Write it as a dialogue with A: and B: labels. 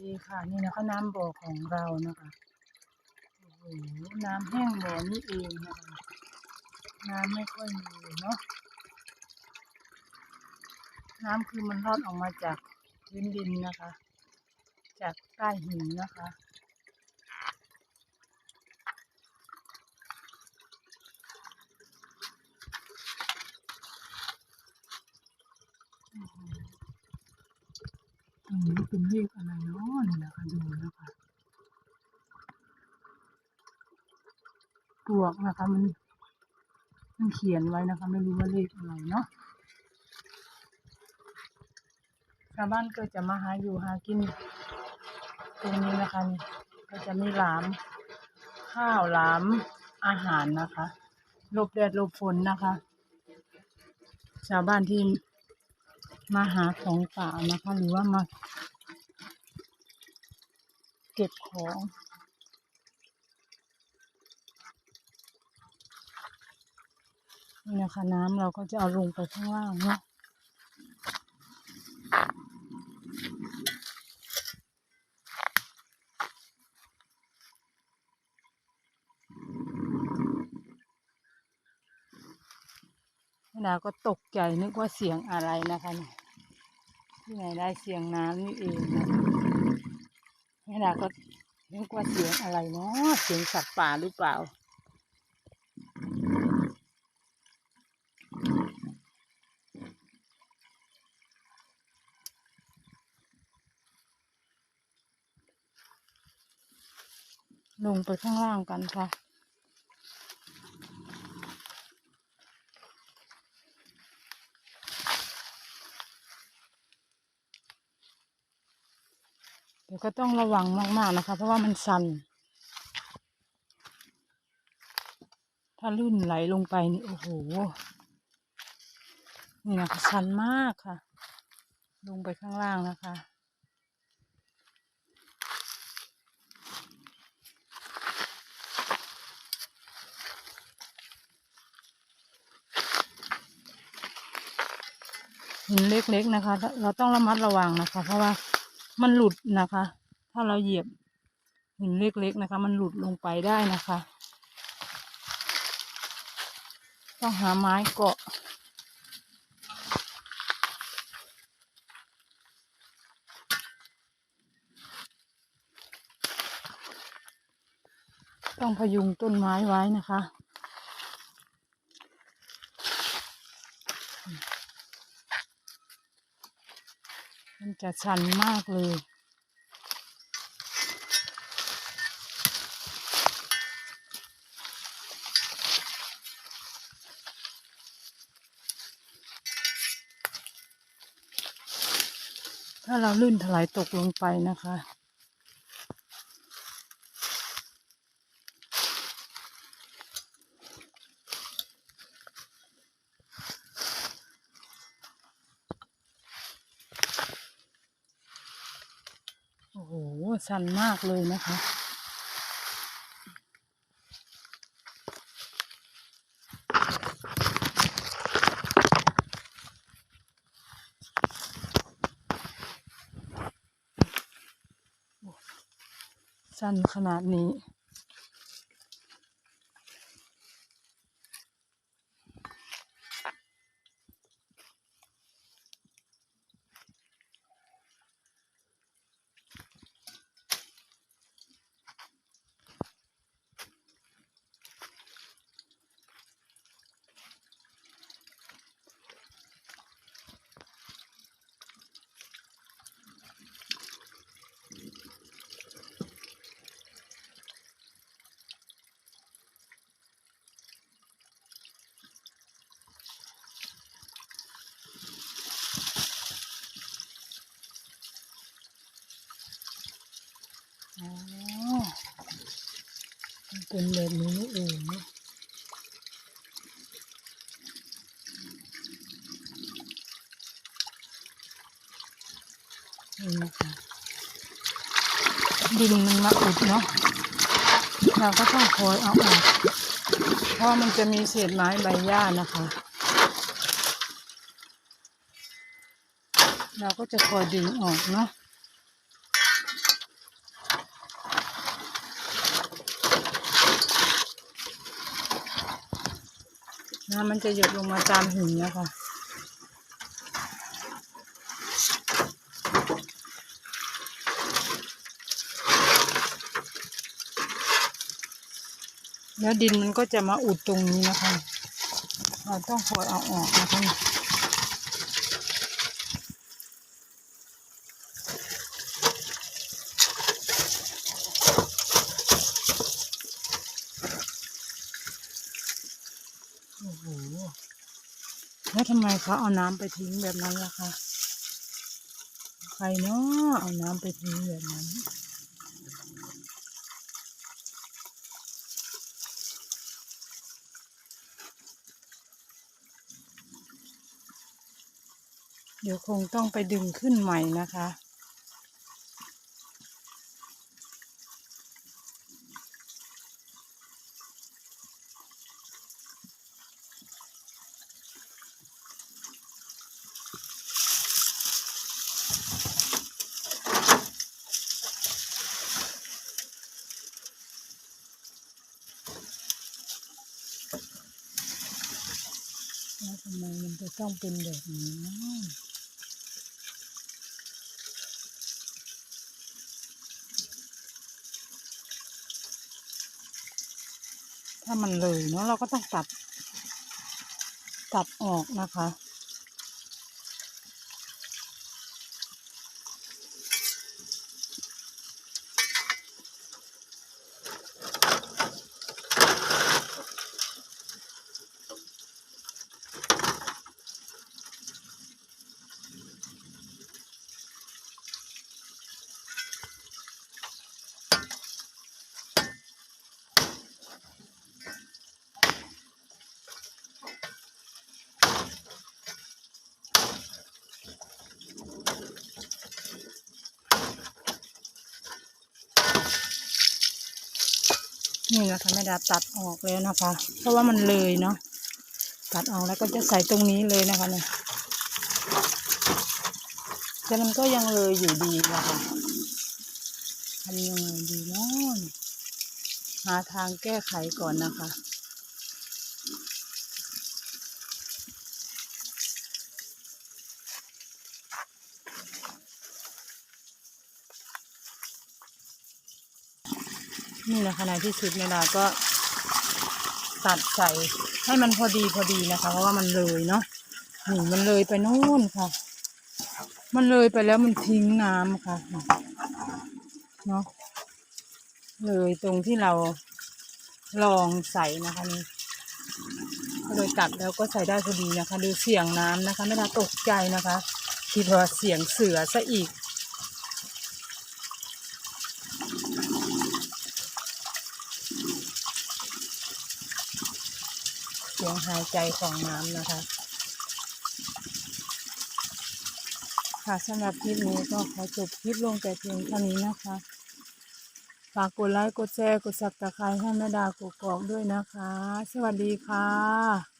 A: ดีค่ะนี่นะคะน้ำบ่อของเรานะคะโอ้โหน้ำแห้งบ่อนี่เองนะคะน้ำไม่ค่อยมีเนาะน้ำคือมันรอดออกมาจากพื้นดินนะคะ จากใต้หินนะคะ อือหือตรง นี้เป็นเลขอะไรเนาะนี่นะคะดูนะคะปลวกนะคะมันมันเขียนไว้นะคะ ไม่รู้ว่าเลขอะไรเนาะชาวบ้านก็จะมาหาอยู่หากิน ตรงนี้นะคะ ก็จะมีหลาม ข้าวหลามอาหารนะคะลบแดดลบฝนนะคะ ชาวบ้านที่ มาหาของป่านะคะ หรือว่ามาเก็บของนี่นะคะน้ำเราก็จะเอาลงไปข้างล่างเนาะนาก็ตกใจนึกว่าเสียงอะไรนะคะเนี่ย ที่ไหนได้เสียงน้ำนี่เองนะคะนาก็นึกว่าเสียงอะไรเนาะเสียงสัตว์ป่าหรือเปล่าลงไปข้างล่างกันค่ะ ดี๋ยวก็ต้องระวังมากๆนะคะ เพราะว่ามันสั่น ถ้าลื่นไหลลงไปนี่โอ้โห นี่นะคะชันมากค่ะ ลงไปข้างล่างนะคะหินเล็กๆนะคะ เราต้องระมัดระวังนะคะ เพราะว่า มันหลุดนะคะ ถ้าเราเหยียบหินเล็กๆนะคะ มันหลุดลงไปได้นะคะต้องหาไม้เกาะต้องพยุงต้นไม้ไว้นะคะ จะชันมากเลยถ้าเราลื่นถลายตกลงไปนะคะ โอ้โหชันมากเลยนะคะ สั่นขนาดนี้ อ๋อมัน เป็นแบบนี้นี่เองนะนี่นะคะดินมันมาอุดเนาะเราก็ต้องคอยเอาออกเพราะมันจะมีเศษไม้ใบหญ้านะคะ เราก็จะคอยดึงออกเนาะ น้ำมันจะหยดลงมาตามหินนะคะแล้วดินมันก็จะมาอุดตรงนี้นะคะ เราต้องขอยเอาออกนะคะ แล้วทำไมเขาเอาน้ำไปทิ้งแบบนั้นล่ะคะใครเนาะเอาน้ำไปทิ้งแบบนั้นเดี๋ยวคงต้องไปดึงขึ้นใหม่นะคะ แล้วทำไมมันจะต้องเป็นแบบนี้ถ้ามันเลยเนาะเราก็ต้องตัด ตัดออกนะคะ นี่นะคะแม่ดาตัดออกแล้วนะคะ เพราะว่ามันเลยเนาะตัดออกแล้วก็จะใส่ตรงนี้เลยนะคะเนี่ยแต่มันก็ยังเลยอยู่ดีนะคะทำยังไงดีเนาะหาทางแก้ไขก่อนนะคะ นี่นะคะในที่สุดเวลาก็ตัดใส่ให้มันพอดีพอดีนะคะ เพราะว่ามันเลยเนาะนี่มันเลยไปโน่นค่ะ มันเลยไปแล้วมันทิ้งน้ำค่ะเนาะเลยตรงที่เราลองใส่นะคะนี่ก็เลยตัดแล้วก็ใส่ได้พอดีนะคะ ดูเสียงน้ำนะคะ ไม่ได้ตกใจนะคะคิดว่าเสียงเสือซะอีก เสียง หายใจของน้ำนะคะ ค่ะสำหรับคลิปนี้ก็ขอจบคลิปลงแต่เพียงเท่านี้นะคะ ฝากกดไลค์ กดแชร์ กดซับสไครต์ให้แม่ดากกอกด้วยนะคะ สวัสดีค่ะ